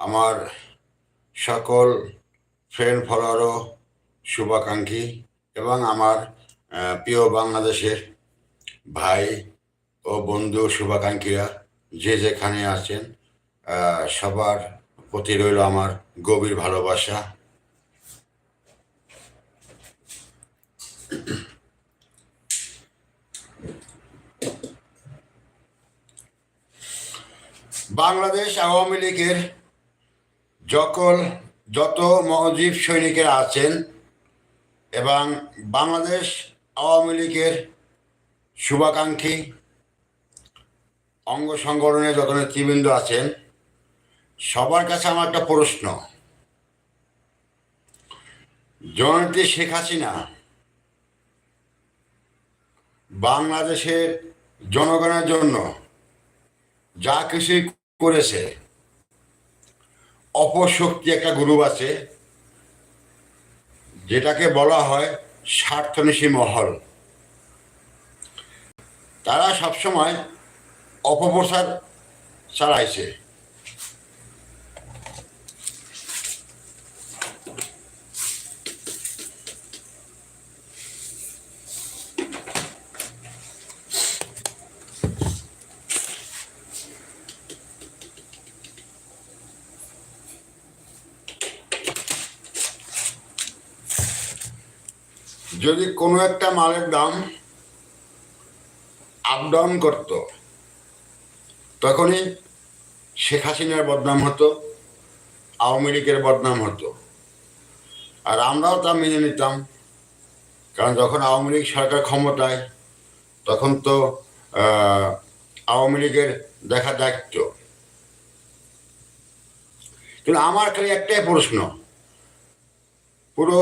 আমার সকল ফ্রেন্ড ফলোয়ারও শুভাকাঙ্ক্ষী এবং আমার প্রিয় বাংলাদেশের ভাই ও বন্ধু শুভাকাঙ্ক্ষীরা যে যেখানে আছেন সবার প্রতি রইল আমার গভীর ভালোবাসা। বাংলাদেশ আওয়ামী লীগের যকল যত মহজীব সৈনিকেরা আছেন এবং বাংলাদেশ আওয়ামী লীগের শুভাকাঙ্ক্ষী অঙ্গ সংগঠনের যত নেতৃবৃন্দ আছেন, সবার কাছে আমার একটা প্রশ্ন। জননেত্রী শেখ হাসিনা বাংলাদেশের জনগণের জন্য যা কিছুই করেছে অপশক্তি একটা গ্রুপ আছে যেটাকে বলা হয় স্বার্থনিশী মহল। তারা সবসময় অপপ্রচার চালাইছে। যদি কোনো একটা মালের দাম আপ ডাউন করতো, তখনই শেখ হাসিনার বদনাম হতো, আওয়ামী লীগের বদনাম হতো। আর আমরাও তা মেনে নিতাম, কারণ যখন আওয়ামী লীগ সরকার ক্ষমতায়, তখন তো আওয়ামী লীগের দেখা দায়িত্ব। কিন্তু আমার খালি একটাই প্রশ্ন, পুরো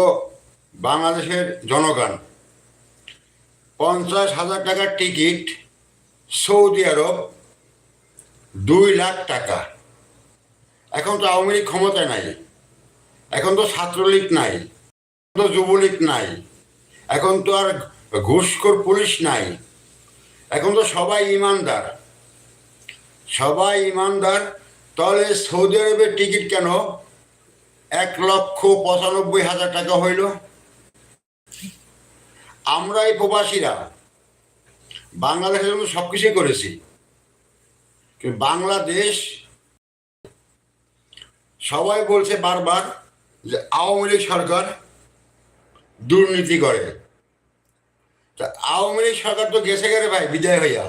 বাংলাদেশের জনগণ। পঞ্চাশ হাজার টাকার টিকিট সৌদি আরব দুই লাখ টাকা। এখন তো আওয়ামী লীগ ক্ষমতায় নাই। এখন তো ছাত্রলীগ নাই। তো যুবলীগ নাই। এখন তো আর ঘুষখোর পুলিশ নাই। এখন তো সবাই ইমানদার। সবাই ইমানদার। তাহলে সৌদি আরবের টিকিট কেন? এক লক্ষ পঁচানব্বই হাজার টাকা হইল। আমরা এই প্রবাসীরা। বাংলাদেশের জন্য সব কিছুই করেছি বাংলাদেশ সবাই বলছে বারবার যে আওয়ামী লীগ সরকার দুর্নীতি করে। তা আওয়ামী লীগ সরকার তো গেছে গেলে ভাই, বিদায় হইয়া।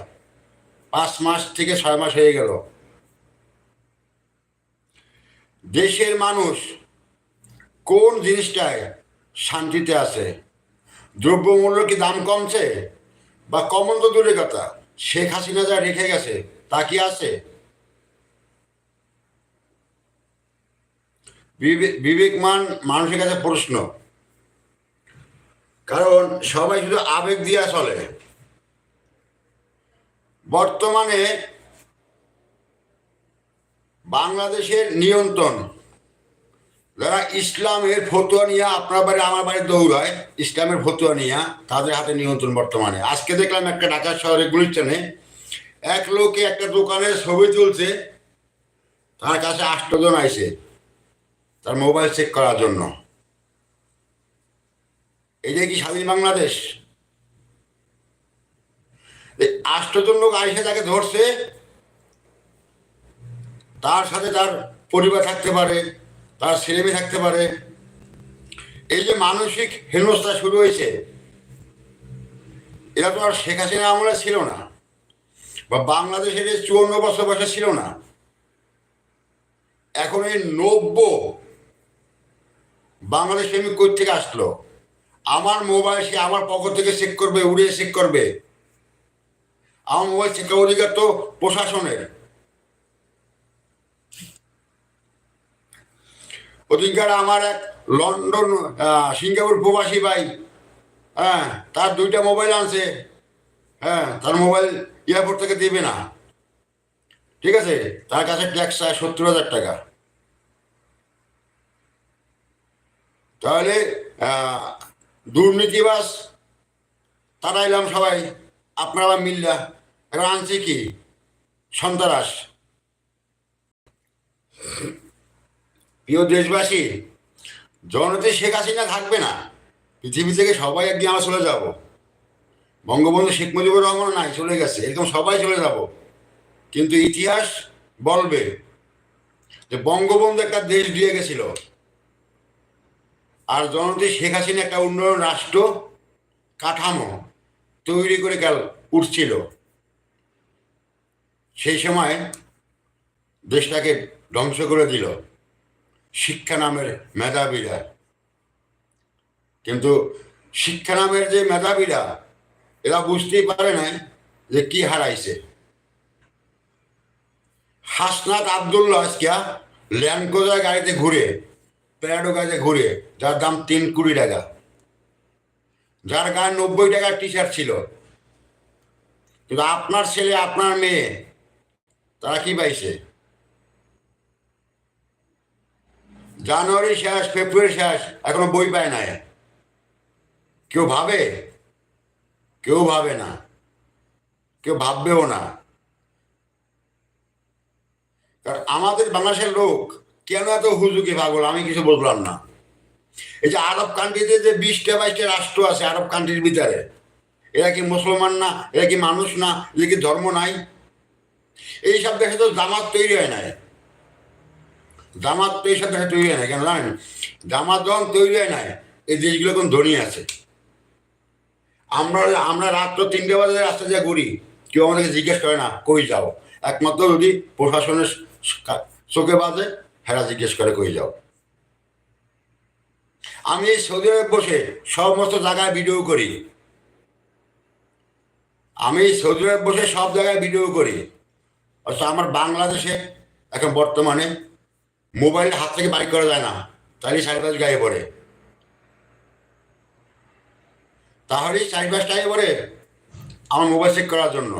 পাঁচ মাস থেকে ছয় মাস হয়ে গেল। দেশের মানুষ কোন জিনিসটায় শান্তিতে আছে? দ্রব্যমূল্য কি দাম কমছে? বা কমন তো কথা। শেখ হাসিনা যা রেখে গেছে, তা কি আছে? বিবে- বিবেকমান মানুষের কাছে প্রশ্ন। কারণ সবাই শুধু আবেগ দিয়া চলে। বর্তমানে বাংলাদেশের নিয়ন্ত্রণ যারা ইসলামের ফতুয়া নিয়ে আপনার বাড়ি, আমার বাড়ি দৌড়ায়, ইসলামের ফতুয়া নিয়ে তাদের হাতে নিয়ন্ত্রণ বর্তমানে। আজকে দেখলাম একটা ঢাকা শহরে গুলিস্তানে এক লোকে একটা দোকানের ছবি তুলছে, তার কাছে আষ্টজন আইছে, তার মোবাইল চেক করার জন্য। এটা কি স্বাধীন বাংলাদেশ? এই আষ্টজন লোক আইসে তাকে ধরছে, তার সাথে তার পরিবার থাকতে পারে। তার ছেলেমেয়ে থাকতে পারে। এই যে মানসিক হেনস্থা শুরু হয়েছে এরা তো আর শেখ হাসিনা আমলে ছিল না, বা বাংলাদেশের এই চুয়ান্ন বছর বয়সে ছিল না। এখন এই নব্য বাংলাদেশ প্রেমিক কই থেকে আসলো? আমার মোবাইল সে আমার পকেট থেকে চেক করবে উড়িয়ে চেক করবে। আমার মোবাইল করার অধিকার তো প্রশাসনের। অধিকার আমার এক লন্ডন সিঙ্গাপুর প্রবাসী ভাই হ্যাঁ তার দুইটা মোবাইল আনছে হ্যাঁ তার মোবাইল এয়ারপোর্ট থেকে দেবে না। ঠিক আছে? তার কাছে ট্যাক্স চায় সত্তর হাজার টাকা। তাহলে দুর্নীতিবাস তারা এলাম সবাই, আপনারা মিল্লা। এবার আনছে কি? সন্ত্রাস। প্রিয় দেশবাসী জনতে শেখ হাসিনা থাকবে না। পৃথিবী থেকে সবাই একদিন আমরা চলে যাব। বঙ্গবন্ধু শেখ মুজিবুর রহমান নাই, চলে গেছে। এরকম সবাই চলে যাব। কিন্তু ইতিহাস বলবে যে বঙ্গবন্ধু একটা দেশ দিয়ে গেছিল। আর জনতে শেখ হাসিনা একটা উন্নয়ন রাষ্ট্র কাঠামো তৈরি করে গেল, উঠছিল। সেই সময় দেশটাকে ধ্বংস করে দিল। শিক্ষা নামের মেধাবীরা। কিন্তু শিক্ষা নামের যে মেধাবীরা, এরা বুঝতেই পারে না যে কি হারাইছে। হাসনাত আবদুল্লাহ আজকে ল্যান্ডকোজার গাড়িতে ঘুরে, প্যারাডো গাড়িতে ঘুরে, যার দাম তিন কুড়ি টাকা। যার গায়ে নব্বই টাকার টি শার্ট ছিল। কিন্তু আপনার ছেলে, আপনার মেয়ে, তারা কি পাইছে? জানুয়ারি শেষ, ফেব্রুয়ারি শেষ, এখনও বই পায় না কেউ ভাবে? কেউ ভাবে না। কেউ ভাববেও না। কারণ আমাদের বাংলাদেশের লোক কেন এত হুজুকি পাগল? আমি কিছু বুঝলাম না। এই যে আরব কান্ট্রিতে যে বিশটা, বাইশটা রাষ্ট্র আছে আরব কান্ট্রির ভিতরে, এরা কি মুসলমান না? এরা কি মানুষ না? এরা কি ধর্ম নাই? এইসব দেশে তো জামাত তৈরি হয় নাই। জামাত তো এইসব দেশে তৈরি হয় না, কেন জানেন? জামাত যখন তৈরি হয় নাই এই দেশগুলো এখন ধনী আছে। আমরা আমরা রাত্র তিনটে বাজে রাস্তা দিয়ে ঘুরি, কেউ আমাদেরকে জিজ্ঞেস করে না, কই যাও? একমাত্র যদি প্রশাসনের চোখে বাজে, হেরা জিজ্ঞেস করে, কই যাও? আমি এই সৌদি আরবে বসে সমস্ত জায়গায় ভিডিও করি। আমি সৌদি আরবে বসে সব জায়গায় ভিডিও করি। অথচ আমার বাংলাদেশে এখন বর্তমানে মোবাইল হাত থেকে বাইর করা যায় না। তাহলে পাঁচ গায়ে পড়ে। চারি পাঁচ টাকা পরে আমার মোবাইল চেক করার জন্য।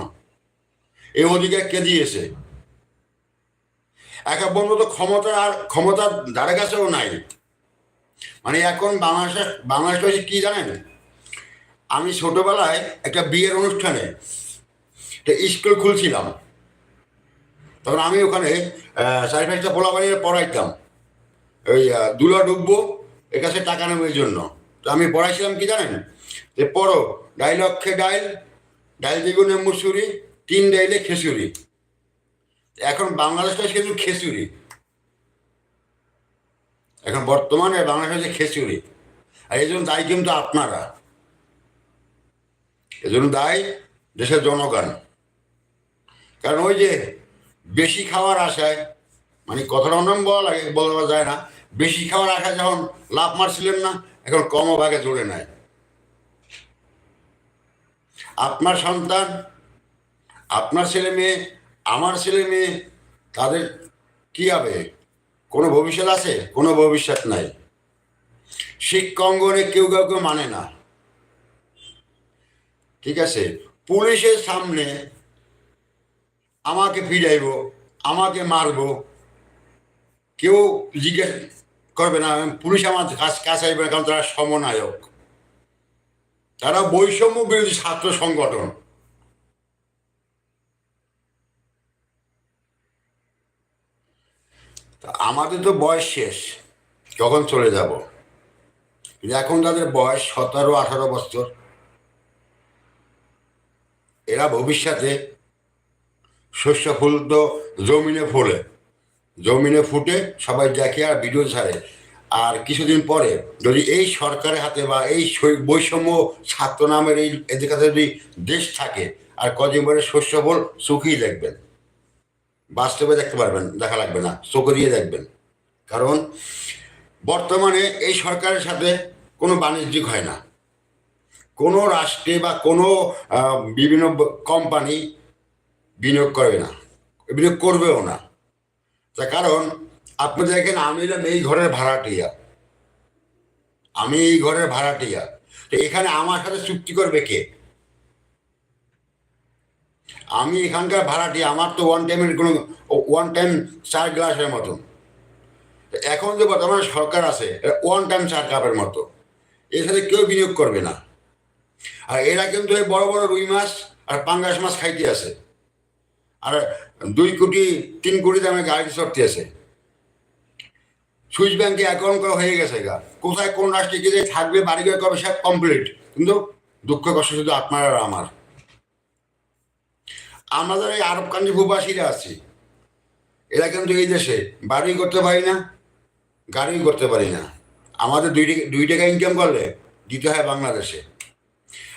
এই অধিকার কে দিয়েছে? একা বন্ধু তো ক্ষমতা আর ক্ষমতার ধারে কাছেও নাই। মানে এখন বাংলাদেশে বাংলাদেশ হয়েছে কি জানেন? আমি ছোটবেলায় একটা বিয়ের অনুষ্ঠানে একটা স্কুল খুলছিলাম। তখন আমি ওখানে চারি পাঁচটা পোলা পড়াইতাম। ওই দুলা ডুববো এর কাছে টাকা নেব এই জন্য। তো আমি পড়াইছিলাম কি জানেন? যে পড়ো, ডাইল অক্ষে ডাইল ডাইল দ্বিগুণে মুসুরি, তিন ডাইলে খেসুরি। এখন বাংলাদেশটা শুধু খেসুরি। এখন বর্তমানে বাংলাদেশ খেসুরি। আর এই জন্য দায়ী কিন্তু আপনারা। এজন্য দায়ী দেশের জনগণ। কারণ ওই যে বেশি খাওয়ার আশায় মানে কথাটা অন্য বলা লাগে, বলা যায় না, বেশি খাওয়ার আশায় যখন লাভ মারছিলেন না, এখন কম ভাগে জুড়ে নেয় আপনার সন্তান, আপনার ছেলে মেয়ে, আমার ছেলে মেয়ে, তাদের কি হবে? কোনো ভবিষ্যৎ আছে? কোনো ভবিষ্যৎ নাই। শিক্ষা অঙ্গনে কেউ কাউকে মানে না। ঠিক আছে? পুলিশের সামনে আমাকে ফিরাইব, আমাকে মারবো। কেউ জিজ্ঞেস করবে না, পুলিশ আমার কাছ আসবে না, কারণ তারা সমনায়ক। তারা বৈষম্য বিরোধী ছাত্র সংগঠন। আমাদের তো বয়স শেষ কখন চলে যাব। এখন তাদের বয়স সতেরো আঠারো বছর। এরা ভবিষ্যতে শস্য ফুল তো জমিনে ফোলে। জমিনে ফুটে সবাই দেখে আর ভিডিও ছাড়ে। আর কিছুদিন পরে যদি এই সরকারের হাতে বা এই বৈষম্য ছাত্র নামের এই এদের কাছে যদি দেশ থাকে, আর কদিন পরে শস্য ফুল সুখেই দেখবেন। বাস্তবে দেখতে পারবেন, দেখা লাগবে না, চোখে দিয়ে দেখবেন। কারণ বর্তমানে এই সরকারের সাথে কোনো বাণিজ্যিক হয় না। কোনো রাষ্ট্রে বা কোনো বিভিন্ন কোম্পানি বিনিয়োগ করবে না, বিনিয়োগ করবেও না। তার কারণ, আপনি দেখেন, আমি হলাম এই ঘরের ভাড়াটিয়া। আমি এই ঘরের ভাড়াটিয়া। তো এখানে আমার সাথে চুক্তি করবে কে? আমি এখানকার ভাড়াটি আমার তো ওয়ান টাইমের কোনো ওয়ান টাইম চার গ্লাসের মতন এখন যে বর্তমানে সরকার আছে ওয়ান টাইম চার কাপের মতো। এর সাথে কেউ বিনিয়োগ করবে না। আর এরা কিন্তু বড় বড় রুই মাছ আর পাঙ্গাস মাছ খাইতে আছে আর দুই কোটি, তিন কোটি দামে গাড়ি চড়তে আছে। সুইস ব্যাংকে অ্যাকাউন্ট করা হয়ে গেছে গা। কোথায় কোন রাষ্ট্রে গিয়ে থাকবে, বাড়ি ঘর কবে সব কমপ্লিট কিন্তু দুঃখ কষ্ট শুধু আপনার আর আমার। আমাদের এই আরব কান্ট্রি ভূবাসীরা আছি, এরা কিন্তু এই দেশে বাড়ি করতে পারি না, গাড়ি করতে পারি না। আমাদের দুই টাকা দুই টাকা ইনকাম করলে দিতে হয় বাংলাদেশে।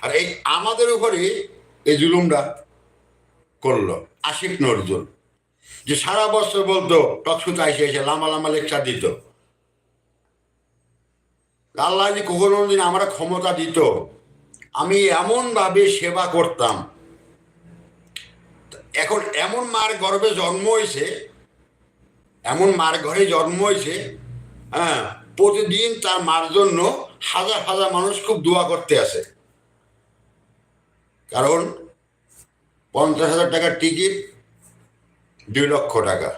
আর এই আমাদের উপরেই এই জুলুমটা করল। আশিক নজরুল। যে সারা বছর বলতো টকশুতে এসে এসে লামা লামা লেকচার দিত। আল্লাহ যদি কখনো দিন আমরা ক্ষমতা দিত, আমি এমনভাবে সেবা করতাম। এখন এমন মার গর্ভে জন্ম হয়েছে এমন মার ঘরে জন্ম হয়েছে হ্যাঁ প্রতিদিন তার মার জন্য হাজার হাজার মানুষ খুব দোয়া করতে আসে। কারণ পঞ্চাশ হাজার টাকার টিকিট, দুই লক্ষ টাকা।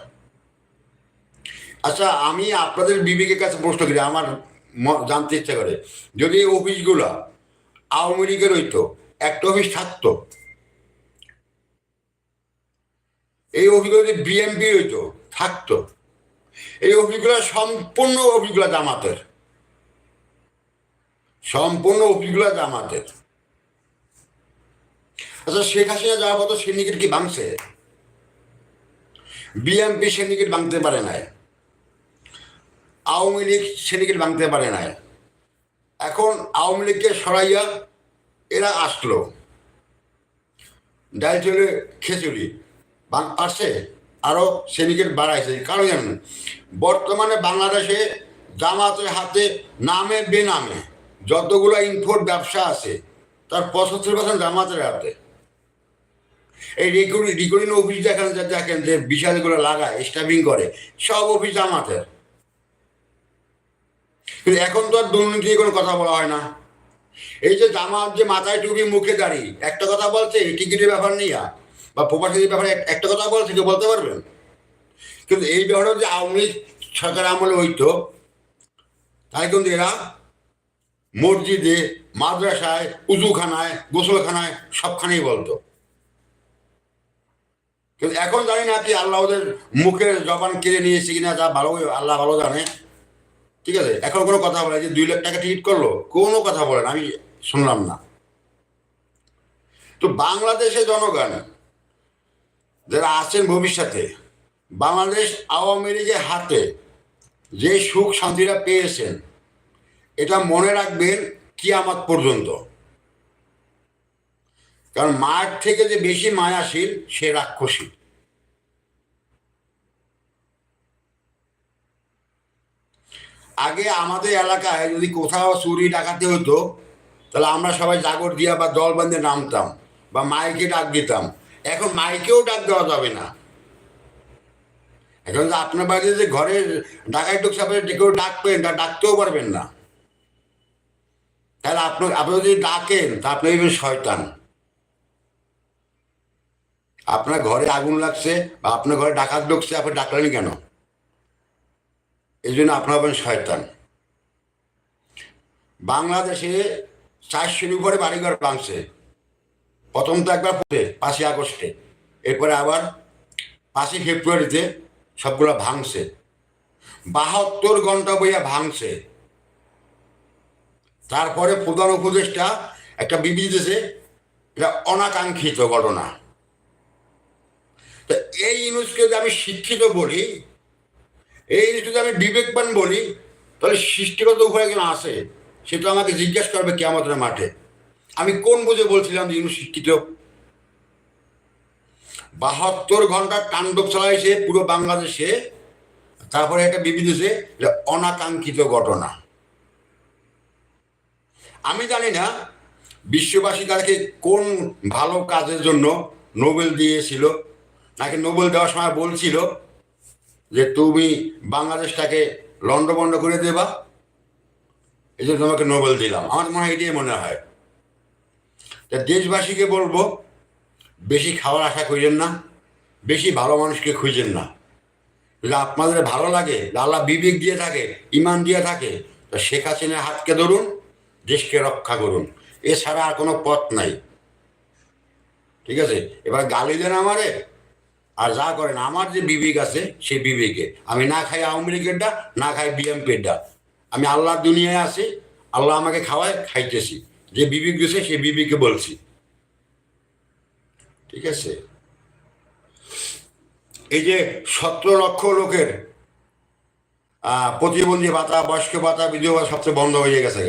আচ্ছা আমি আপনাদের বিবেকের কাছে প্রশ্ন করি, আমার জানতে ইচ্ছা করে। যদি এই অফিসগুলা আওয়ামী লীগের হইতো, একটা অফিস থাকতো? এই অফিসগুলো যদি বিএমপি হইতো, থাকতো? এই অফিসগুলো সম্পূর্ণ অফিসগুলো জামাতের। সম্পূর্ণ অফিসগুলো জামাতের। আচ্ছা শেখ হাসিনা যাওয়ার পর সিন্ডিকেট কি ভাঙছে? বিএমপি সিন্ডিকেট ভাঙতে পারে নাই। আওয়ামী লীগ সিন্ডিকেট ভাঙতে পারে নাই। এখন আওয়ামী লীগকে সরাইয়া এরা আসলো। ডাল চলে খিচুড়ি। বাং পারছে আরও সিন্ডিকেট বাড়াইছে। কারণ জানেন, বর্তমানে বাংলাদেশে জামাতের হাতে নামে বেনামে যতগুলো ইনফোর ব্যবসা আছে, তার পঁচাত্তর পার্সেন্ট জামাতের হাতে। এই রেকর্ডিং রেকর্ডিং অফিস দেখেন দেখেন যে বিশালগুলো লাগায় স্টাফিং করে, সব অফিস জামাতের কিন্তু এখন তো আর দুর্নীতি কোনো কথা বলা হয় না। এই যে জামাত যে মাথায় টুপি, মুখে দাঁড়ি, একটা কথা বলছে টিকিটের ব্যাপার নিয়ে, বা প্রবাসীদের ব্যাপারে একটা কথা বলছে, কেউ বলতে পারবেন কিন্তু এই ব্যাপারে যে আওয়ামী লীগ সরকার আমলে হইতো, তাই কিন্তু এরা মসজিদে, মাদ্রাসায়, উজুখানায়, গোসলখানায় সবখানেই বলতো। কিন্তু এখন জানি না কি আল্লাহ ওদের মুখের জবান কেড়ে নিয়েছে কিনা, যা ভালো আল্লাহ ভালো জানে। ঠিক আছে? এখন কোনো কথা বলে যে দুই লাখ টাকা টিকিট করল, কোনো কথা বলেন আমি শুনলাম না। তো বাংলাদেশে জনগণ যারা আছেন ভবিষ্যতে, বাংলাদেশ আওয়ামী লীগের হাতে যে সুখ শান্তিটা পেয়েছেন, এটা মনে রাখবেন কিয়ামত পর্যন্ত। কারণ মায়ের থেকে যে বেশি মায়াশীল, সে রাক্ষসী। আগে আমাদের এলাকায় যদি কোথাও চুরি, ডাকাতি হতো, তাহলে আমরা সবাই জাগর দিয়া বা দল বান্ধে নামতাম বা মাইকে ডাক দিতাম। এখন মাইকেও ডাক দেওয়া যাবে না। এখন আপনার বাড়িতে যে ঘরে ডাকাই টুক সাপে কেউ ডাকবেন, তা ডাকতেও পারবেন না। তাহলে আপনার আপনি যদি ডাকেন, তা আপনি শয়তান। আপনার ঘরে আগুন লাগছে বা আপনার ঘরে ডাকাত ঢুকছে, আপনি ডাকলেন কেন? এই জন্য আপনার হবেন শয়তান। বাংলাদেশে চারশোর উপরে বাড়িঘর ভাঙছে। প্রথম তো একবার পরে পাঁচই আগস্টে। এরপরে আবার পাঁচই ফেব্রুয়ারিতে সবগুলো ভাঙছে। বাহাত্তর ঘণ্টা বইয়া ভাঙছে। তারপরে প্রধান উপদেষ্টা একটা বিবৃতি দিয়েছে, এটা অনাকাঙ্ক্ষিত ঘটনা। তো এই জিনিসকে যদি আমি শিক্ষিত বলি, এই জিনিসটা যদি আমি বিবেকবান বলি, তাহলে সৃষ্টিগত উপায় কেন আসে সেটা আমাকে জিজ্ঞাসা করবে কে আমাদের মাঠে। আমি কোন বুঝে বলছিলাম যে শিক্ষিত? বাহাত্তর ঘণ্টা তাণ্ডব চালাইছে পুরো বাংলাদেশে, তারপরে একটা বিবৃতি দিয়েছে যে অনাকাঙ্ক্ষিত ঘটনা। আমি জানি না বিশ্ববাসী তাদেরকে কোন ভালো কাজের জন্য নোবেল দিয়েছিল। নাকি নোবেল দেওয়ার সময় বলছিল যে তুমি বাংলাদেশটাকে লন্ডভন্ড করে দেবা। এই জন্য তোমাকে নোবেল দিলাম। আমার মনে হয় এটাই মনে হয়। তা দেশবাসীকে বলব, বেশি খাওয়ার আশা করেন না, বেশি ভালো মানুষকে খুঁজেন না। যদি আপনাদের ভালো লাগে আল্লাহ বিবেক দিয়ে থাকে ইমান দিয়ে থাকে, তো শেখ হাসিনার হাতকে ধরুন, দেশকে রক্ষা করুন। এছাড়া আর কোনো পথ নাই। ঠিক আছে? এবার গালি দেন আমারে। আর যা করেন, আমার যে বিবেক আছে, সেই বিবেকে। আমি না খাই আওয়ামী লীগেরটা না খাই বিএমপিরটা আমি আল্লাহর দুনিয়ায় আছি, আল্লাহ আমাকে খাওয়ায়, খাইতেছি। যে বিবেক দিয়েছে সেই বিবেকে বলছি। ঠিক আছে? এই যে সতেরো লক্ষ লোকের প্রতিবন্ধী ভাতা, বয়স্ক ভাতা, বিধবা সবচেয়ে বন্ধ হয়ে গেছে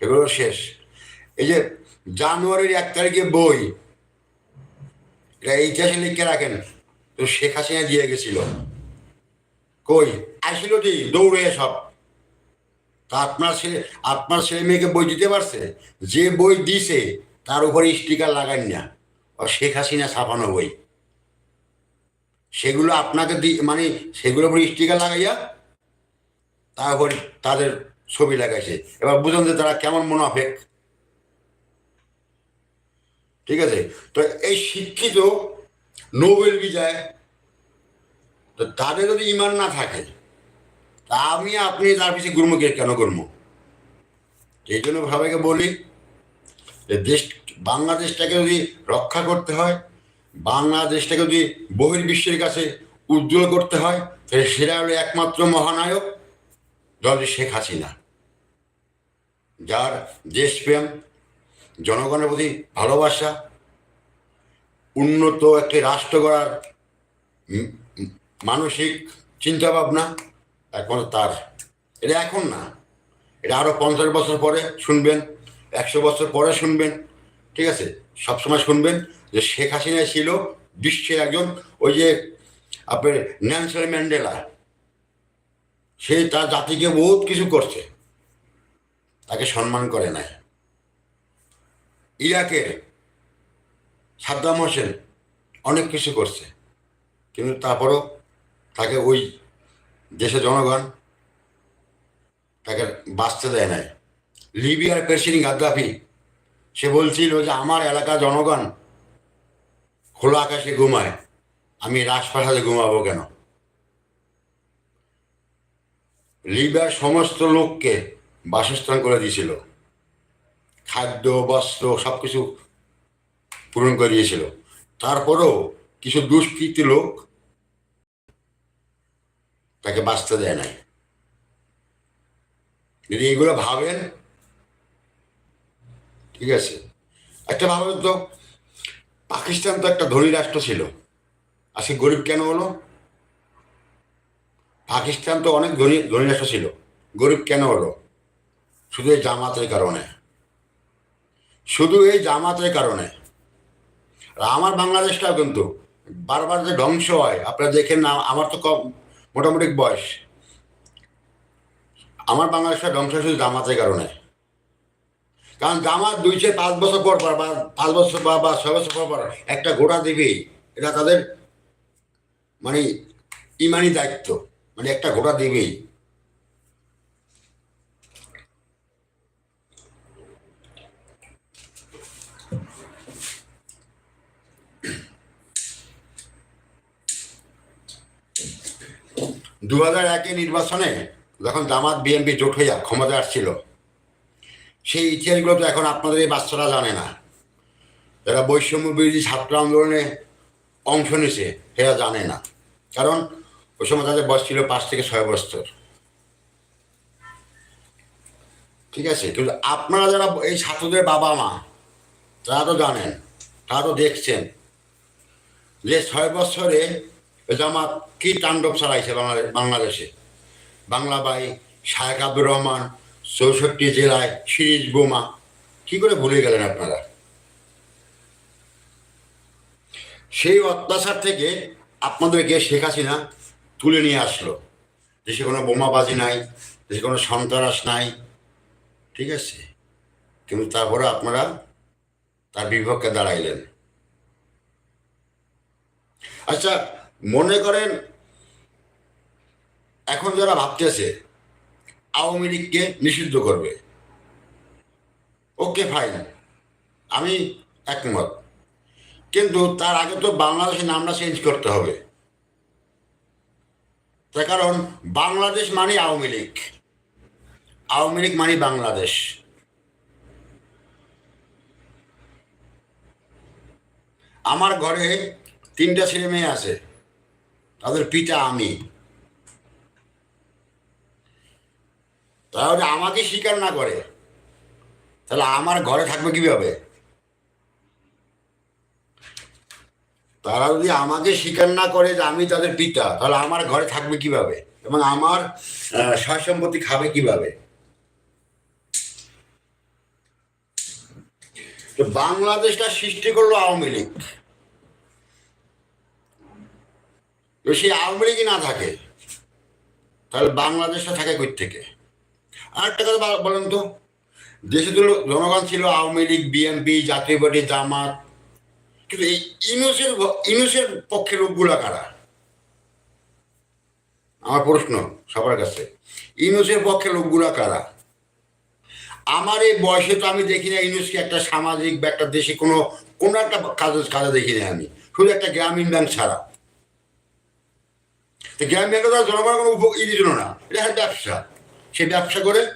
এগুলো শেষ। এই যে জানুয়ারির এক তারিখে বই এটা ইতিহাসে লিখে রাখেন, তো শেখ হাসিনা দিয়ে গেছিল। কই? আসিল কি দৌড়ে সব। তা আপনার ছেলে আপনার ছেলে মেয়েকে বই দিতে পারছে? যে বই দিছে, তার উপরে স্টিকার লাগান না। শেখ হাসিনা ছাপানো বই। সেগুলো আপনাকে দি মানে সেগুলোর উপরে স্টিকার লাগাইয়া তারপর তাদের ছবি লাগাইছে। এবার বুঝুন যে তারা কেমন মনে মুনাফেক। ঠিক আছে? তো এই শিক্ষিত নোবেল বিজয়, তো তাদের যদি ইমান না থাকে, তা আমি, আপনি তার পিছিয়ে গুরমুখে কেন করব এই জন্য সবাইকে বলি যে দেশ, বাংলাদেশটাকে যদি রক্ষা করতে হয়, বাংলাদেশটাকে যদি বহির্বিশ্বের কাছে উজ্জ্বল করতে হয়, তাহলে সেটা হলো একমাত্র মহানায়ক জনাব শেখ হাসিনা, যার দেশপ্রেম জনগণের প্রতি ভালোবাসা, উন্নত একটি রাষ্ট্র গড়ার মানসিক চিন্তাভাবনা একমাত্র তার। এটা এখন না। এটা আরও পঞ্চাশ বছর পরে শুনবেন, একশো বছর পরে শুনবেন, ঠিক আছে? সবসময় শুনবেন যে শেখ হাসিনা ছিল বিশ্বের একজন ওই যে আপনার ন্যান্সেল ম্যান্ডেলা। সে তার জাতিকে বহুত কিছু করছে। তাকে সম্মান করে নাই। ইরাকের সাদ্দাম হোসেন অনেক কিছু করছে। কিন্তু তারপরও তাকে ওই দেশের জনগণ তাকে বাঁচতে দেয় নাই। লিবিয়ার প্রেসিডেন্ট গাদ্দাফি, সে বলছিল যে আমার এলাকার জনগণ খোলা আকাশে ঘুমায়, আমি রাজপ্রাসাদে ঘুমাবো কেন? লিবিয়ার সমস্ত লোককে বাসস্থান করে দিয়েছিল। খাদ্য, বস্ত্র সব কিছু পূরণ করে দিয়েছিল। তারপরেও কিছু দুষ্কৃতী লোক তাকে বাঁচতে দেয় নাই। যদি এগুলো ভাবেন, ঠিক আছে। একটা ভাবেন তো পাকিস্তান তো একটা ধনী রাষ্ট্র ছিল। আর আজকে গরিব কেন হলো? পাকিস্তান তো অনেক ধনী ধনী রাষ্ট্র ছিল। গরিব কেন হলো? শুধু জামাতের কারণে। শুধু এই জামাতের কারণে। আর আমার বাংলাদেশটাও কিন্তু বারবার যে ধ্বংস হয়, আপনারা দেখেন না, আমার তো কম, মোটামুটি বয়স। আমার বাংলাদেশটা ধ্বংস শুধু জামাতের কারণে। কারণ জামাত দুই চার পাঁচ বছর পর পর, বা পাঁচ বছর বা বা ছয় বছর পর পর একটা গোড়া দিবেই এটা তাদের মানে ইমানি দায়িত্ব মানে একটা ঘোড়া দিবেই দু হাজার একে নির্বাচনে যখন জামাত, বিএনপি জোট হইয়া ক্ষমতায় আসছিল, সেই ইতিহাসগুলো তো এখন আপনাদের এই বাচ্চারা জানে না। যারা বৈষম্য বিরোধী ছাত্র আন্দোলনে অংশ নিছে এরা জানে না। কারণ ওই সময় তাদের বয়স ছিল পাঁচ থেকে ছয় বছর। ঠিক আছে? কিন্তু আপনারা যারা এই ছাত্রদের বাবা মা, তারা তো জানেন, তারা তো দেখছেন যে ছয় বছরে জামাত কি তাণ্ডব চালাইছে বাংলাদেশ? বাংলা বাই শায়েক আব্দুর রহমান চৌষট্টি জেলায় সিরিজ বোমা। কি করে ভুলে গেলেন আপনারা? সেই অত্যাচার থেকে আপনাদেরকে শেখ হাসিনা তুলে নিয়ে আসলো। দেশে কোনো বোমাবাজি নাই, দেশে কোনো সন্ত্রাস নাই, ঠিক আছে? কিন্তু তারপরে আপনারা তার বিপক্ষে দাঁড়াইলেন। আচ্ছা মনে করেন, এখন যারা ভাবতেছে, আওয়ামী লীগকে নিষিদ্ধ করবে। ওকে ফাইন আমি একমত। কিন্তু তার আগে তো বাংলাদেশের নামটা চেঞ্জ করতে হবে। তার কারণ, বাংলাদেশ মানে আওয়ামী লীগ। আওয়ামী লীগ মানে বাংলাদেশ। আমার ঘরে তিনটা ছেলে মেয়ে আছে। তাদের পিতা আমি। তারা আমাকে স্বীকার না করে, তাহলে আমার ঘরে থাকবে কীভাবে? তারা যদি আমাকে স্বীকার না করে যে আমি তাদের পিতা, তাহলে আমার ঘরে থাকবে কীভাবে? এবং আমার সয় সম্পত্তি খাবে কীভাবে? তো বাংলাদেশটা সৃষ্টি করল আওয়ামী লীগ তো সেই আওয়ামী লীগই না থাকে, তাহলে বাংলাদেশটা থাকে কই থেকে আর একটা কথা বলেন তো, দেশে তো জনগণ ছিল আওয়ামী লীগ, বিএনপি, জাতীয় পার্টি, জামাত, কিন্তু এই ইনুসের ইনুসের পক্ষে লোকগুলা কারা? আমার প্রশ্ন সবার কাছে ইনুসের পক্ষে লোকগুলা কারা? আমার এই বয়সে তো আমি দেখি না ইউনুসকে একটা সামাজিক বা একটা দেশে কোনো কোনো একটা কাজে কাজে দেখি না আমি, শুধু একটা গ্রামীণ ব্যাংক ছাড়া। তো গ্রামীণ ব্যাংকে তো জনগণের কোনো উপ- ই দিল না। এটা একটা ব্যবসা। সে ব্যবসা করে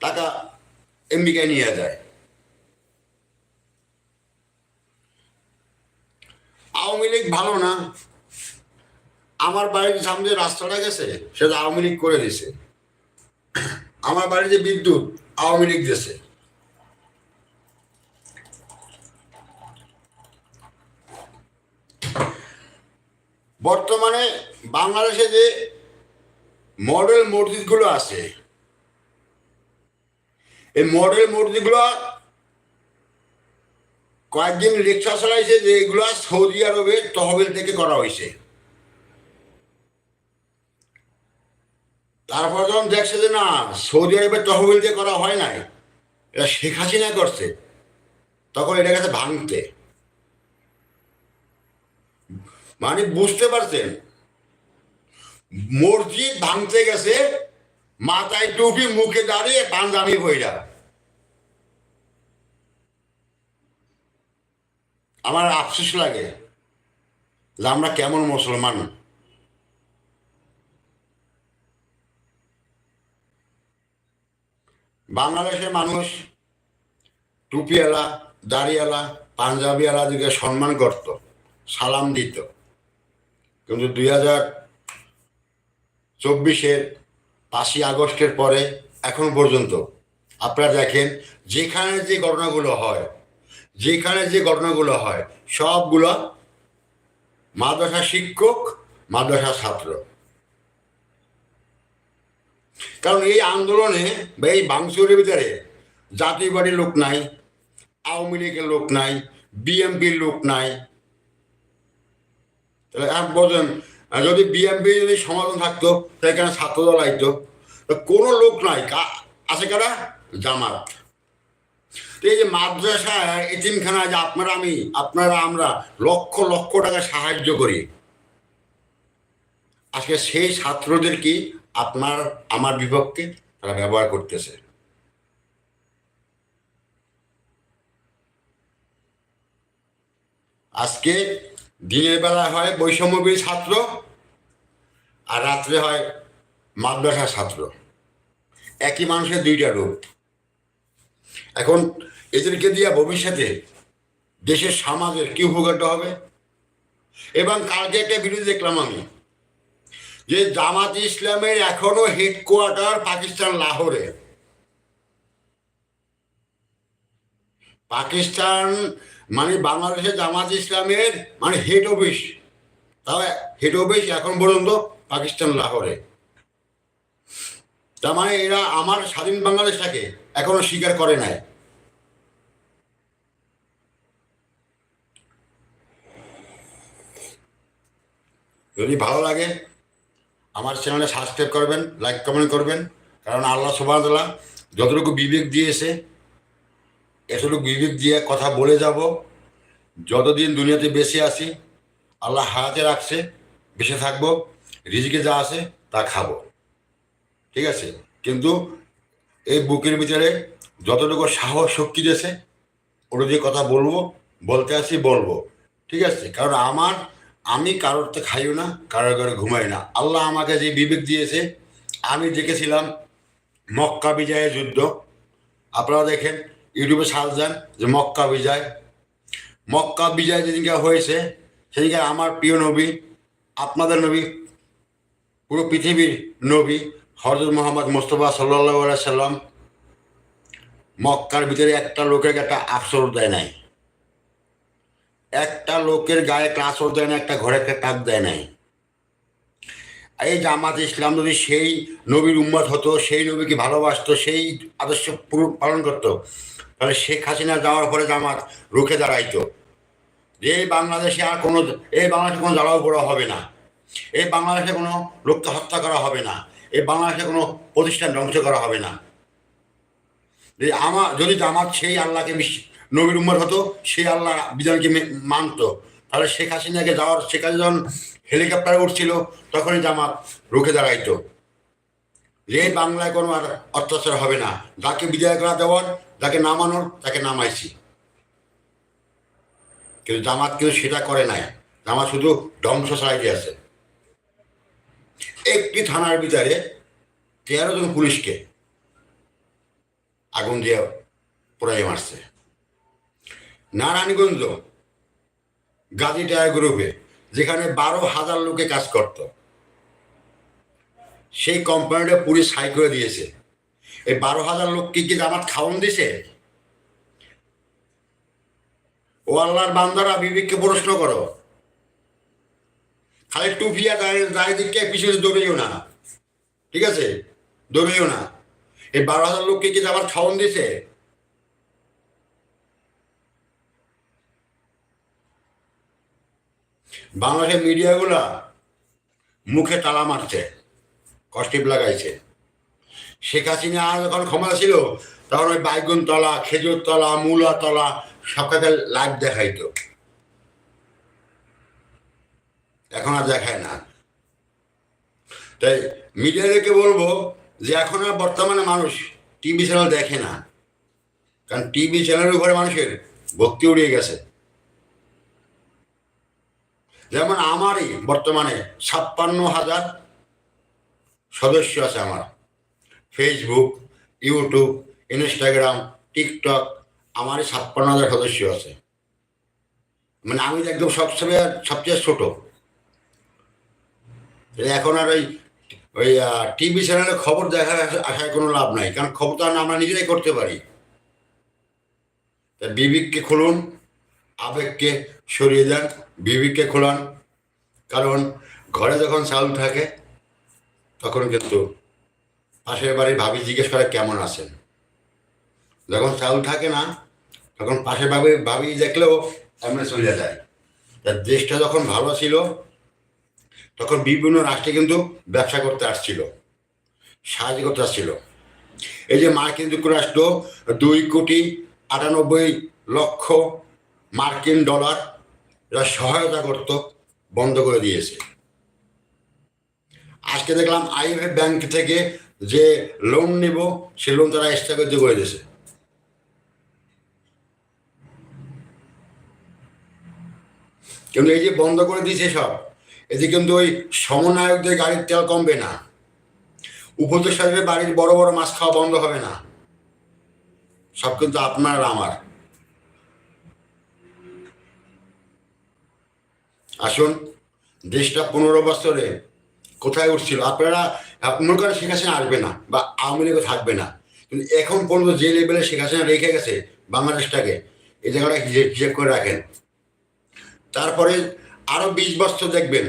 টাকা এমবিকায় নিয়ে যায়। আওয়ামী লীগ ভালো না। আমার বাড়ির সামনে রাস্তাটা গেছে, সেটা আওয়ামী লীগ করে দিছে। আমার বাড়িতে বিদ্যুৎ আওয়ামী লীগ দিয়েছে বর্তমানে বাংলাদেশে যে মডেল মসজিদগুলো আছে, এই মডেল মসজিদগুলো কয়েকদিন লেকচার চালাইছে যে এগুলো সৌদি আরবের তহবিল থেকে করা হয়েছে। তারপর যখন দেখছে যে না, সৌদি আরবের তহবিল দিয়ে করা হয় নাই, এটা শেখ হাসিনা করছে, তখন এটা গেছে ভাঙতে মানে বুঝতে পারছেন? মসজিদ ভাঙতে গেছে, মাথায় টুপি, মুখে দাঁড়িয়ে পাঞ্জাবি বইরা আমার আফসোস লাগে যে আমরা কেমন মুসলমান। বাংলাদেশের মানুষ টুপিওয়ালা দাড়িওয়ালা পাঞ্জাবিওয়ালা দিকে সম্মান করত, সালাম দিত। কিন্তু দুই হাজার চব্বিশের পাঁচই আগস্টের পরে এখন পর্যন্ত আপনারা দেখেন, যেখানে যে ঘটনাগুলো হয়, যেখানে যে ঘটনাগুলো হয়, সবগুলো মাদ্রাসা শিক্ষক, মাদ্রাসা ছাত্র। কারণ এই আন্দোলনে বা এই ভাঙচুরের ভিতরে জাতীয় পার্টির লোক নাই, আওয়ামী লীগের লোক নাই, বিএমপির লোক নাই এক আর যদি বিএমপি যদি সমাধান থাকতো, তাহলে এখানে ছাত্রদল আইতো? কোনো লোক নাই আছে কারা? জামাত। এই যে মাদ্রাসা এতিমখানা যে আপনারা আমি, আপনারা আমরা লক্ষ লক্ষ টাকা সাহায্য করি। আজকে সেই ছাত্রদের কি আপনার, আমার বিপক্ষে তারা ব্যবহার করতেছে? আজকে দিনের বেলা হয় বৈষম্যবী ছাত্র, আর রাত্রে হয় মাদ্রাসা ছাত্র। একই মানুষের দুইটা রূপ। এখন এদেরকে দিয়ে ভবিষ্যতে দেশের সমাজের কি উপকারটা হবে? এবং কালকে একটা ভিডিও দেখলাম আমি, যে জামাত ইসলামের এখনও হেডকোয়ার্টার পাকিস্তান লাহোরে। পাকিস্তান মানে বাংলাদেশের জামাত ইসলামের মানে হেড অফিস তাহলে হেড অফিস এখন পর্যন্ত পাকিস্তান, লাহোরে। তার মানে এরা আমার স্বাধীন বাংলাদেশটাকে এখনও স্বীকার করে নাই। যদি ভালো লাগে, আমার চ্যানেলে সাবস্ক্রাইব করবেন লাইক কমেন্ট করবেন। কারণ আল্লাহ সুবাহতাল্লাহ যতটুকু বিবেক দিয়েছে এতটুকু বিবেক দিয়ে কথা বলে যাব। যতদিন দুনিয়াতে বেঁচে আছি, আল্লাহ হায়াতে রাখছে, বেঁচে থাকব, রিজিকে যা আছে তা খাব। ঠিক আছে? কিন্তু এই বুকের ভিতরে যতটুকু সাহস, শক্তি দিয়েছে ওটা দিয়ে কথা বলব, বলতে আসি বলব। ঠিক আছে? কারণ আমার, আমি কারোর তো খাইও না, কারোর ঘরে ঘুমাই না। আল্লাহ আমাকে যে বিবেক দিয়েছে, আমি দেখেছিলাম মক্কা বিজয়ের যুদ্ধ। আপনারা দেখেন ইউটিউবে সার্চ দেন যে মক্কা বিজয়। মক্কা বিজয় যেদিনকে হয়েছে, সেদিনকে আমার প্রিয় নবী, আপনাদের নবী, পুরো পৃথিবীর নবী হজরত মোহাম্মদ মোস্তফা সাল্লাহ সাল্লাম মক্কার ভিতরে একটা লোকের একটা আফসর দেয় নাই। একটা লোকের গায়ে একটা আঁচড় দেয় না একটা ঘরে একটা টাক দেয় নাই। এই জামাত ইসলাম যদি সেই নবীর উম্মত হতো, সেই নবীকে ভালোবাসতো, সেই আদর্শ পালন করতো তাহলে শেখ হাসিনা যাওয়ার পরে জামাত রুখে দাঁড়াইতো। যে এই বাংলাদেশে আর কোনো, এই বাংলাদেশে কোনো জ্বালাও পোড়া হবে না। এই বাংলাদেশে কোনো লোককে হত্যা করা হবে না। এই বাংলাদেশে কোনো প্রতিষ্ঠান ধ্বংস করা হবে না। আমার যদি জামাত সেই আল্লাহকে নবীর উম্মর হতো, সেই আল্লাহ বিধানকে মানতো। তাহলে শেখ হাসিনাকে যাওয়ার, শেখ হাসিনা যখন হেলিকপ্টারে উঠছিল, তখনই জামাত রুখে দাঁড়াইতো। যে বাংলায় কোনো আর অত্যাচার হবে না। যাকে বিদায় করা দেওয়ার যাকে নামানোর, তাকে নামাইছি। কিন্তু জামাত কিন্তু সেটা করে নাই। জামাত শুধু ধ্বংস চালাইতে আছে। একটি থানার ভিতরে তেরো জন পুলিশকে আগুন দিয়ে পোড়াই মারছে। নারায়ণগঞ্জ, গাজী টায়ার গ্রুপে, যেখানে বারো হাজার লোকে কাজ করত। সেই কোম্পানিটা পুলিশ হাই করে দিয়েছে। এই বারো হাজার লোককে কি জামাত খাওয়ান দিছে? ও আল্লাহর বান্দারা বিবেককে প্রশ্ন করো। খালি টুপিয়া দাঁড়িয়ে দাঁড়িয়ে দিকে পিছনে দৌড়িও না। ঠিক আছে? দৌড়িও না। এই বারো হাজার লোককে কি আবার খাওয়ান দিছে? বাংলাদেশের মিডিয়াগুলা মুখে তালা মারছে, কষ্টিপ লাগাইছে। শেখ হাসিনা যখন ক্ষমতা ছিল, তখন ওই বাইগুন তলা, খেজুর তলা, মূলা তলা সবটাকে লাইভ দেখাইতো। এখন আর দেখায় না। তাই মিডিয়াদেরকে বলব যে এখন আর বর্তমানে মানুষ টিভি চ্যানেল দেখে না। কারণ টিভি চ্যানেলের উপরে মানুষের ভক্তি উড়িয়ে গেছে। যেমন আমারই বর্তমানে ছাপ্পান্ন হাজার সদস্য আছে আমার। ফেসবুক ইউটিউব ইনস্টাগ্রাম টিকটক আমারই ছাপ্পান্ন হাজার সদস্য আছে। মানে আমি একদম সবসময় সবচেয়ে ছোট। এখন আর ওই ওই টিভি চ্যানেলে খবর দেখার আশায় কোনো লাভ নাই, কারণ খবর তো আমরা নিজেরাই করতে পারি। বিবেককে খুলুন, আবেগকে সরিয়ে দেন, বিবেককে খোলান, কারণ ঘরে যখন চাউল থাকে, তখন কিন্তু পাশের বাড়ির ভাবি জিজ্ঞেস করে, কেমন আছেন? যখন চাউল থাকে না, তখন পাশের ভাবি ভাবি দেখলেও এমনি চলে যায়। তা দেশটা যখন ভালো ছিল, তখন বিভিন্ন রাষ্ট্রে কিন্তু ব্যবসা করতে আসছিল সাহায্য করতে আসছিল এই যে মার্কিন যুক্তরাষ্ট্র দুই কোটি আটানব্বই লক্ষ মার্কিন ডলার এরা সহায়তা করত, বন্ধ করে দিয়েছে। আজকে দেখলাম আইএমএফ ব্যাংক থেকে যে লোন নেব সে লোন তারা স্থগিত করে দিয়েছে। কিন্তু এই যে বন্ধ করে দিয়েছে সব এতে কিন্তু ওই সমন্বয়কদের গাড়ির তেল কমবে না। উপদেষ্টাদের বাড়ির বড় বড় মাছ খাওয়া বন্ধ হবে না। সব কিন্তু আপনার আর আমার। আসুন, দেশটা পনেরো বছরে কোথায় উঠছিল? আপনারা মনে করেন শেখ হাসিনা আসবে না বা আওয়ামী লীগও থাকবে না। কিন্তু এখন পর্যন্ত যে লেভেলে শেখ হাসিনা রেখে গেছে বাংলাদেশটাকে এই জায়গাটা হিসেব করে রাখেন। তারপরে আরও বিশ বছর দেখবেন,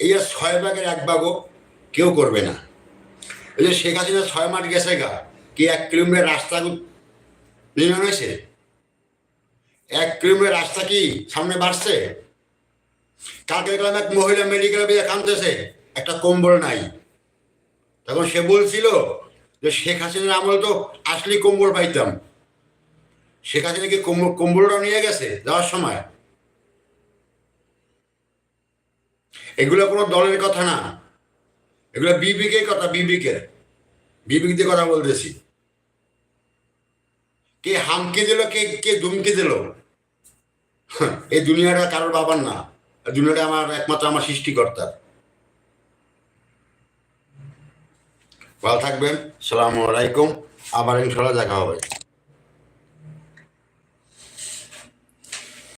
এই ছয় ভাগের এক ভাগও কেউ করবে না। এই যে শেখ হাসিনা ছয় মাস গেছে গা, কি এক কিলোমিটার রাস্তা নির্মাণ হয়েছে এক কিলোমিটার রাস্তা কি সামনে বাড়ছে? কালকে দেখলাম এক মহিলা মেডিকেলে বেয়ে কাঁদতেছে, একটা কম্বল নাই। তখন সে বলছিল যে শেখ হাসিনার আমল তো আসলেই কম্বল পাইতাম। শেখ হাসিনা কি কম্বল কম্বলটা নিয়ে গেছে যাওয়ার সময়। এগুলো কোনো দলের কথা না। এগুলো বিবিকের কথা বিবিকের বিবিক দিয়ে কথা বলতেছি। কে হামকে দিল, কে কে দুমকে দিল? এই দুনিয়াটা কারোর বাবার না। দুনিয়াটা আমার একমাত্র আমার সৃষ্টিকর্তার। ভালো থাকবেন। সালামু আলাইকুম। আবার ইনশাল্লাহ দেখা হবে।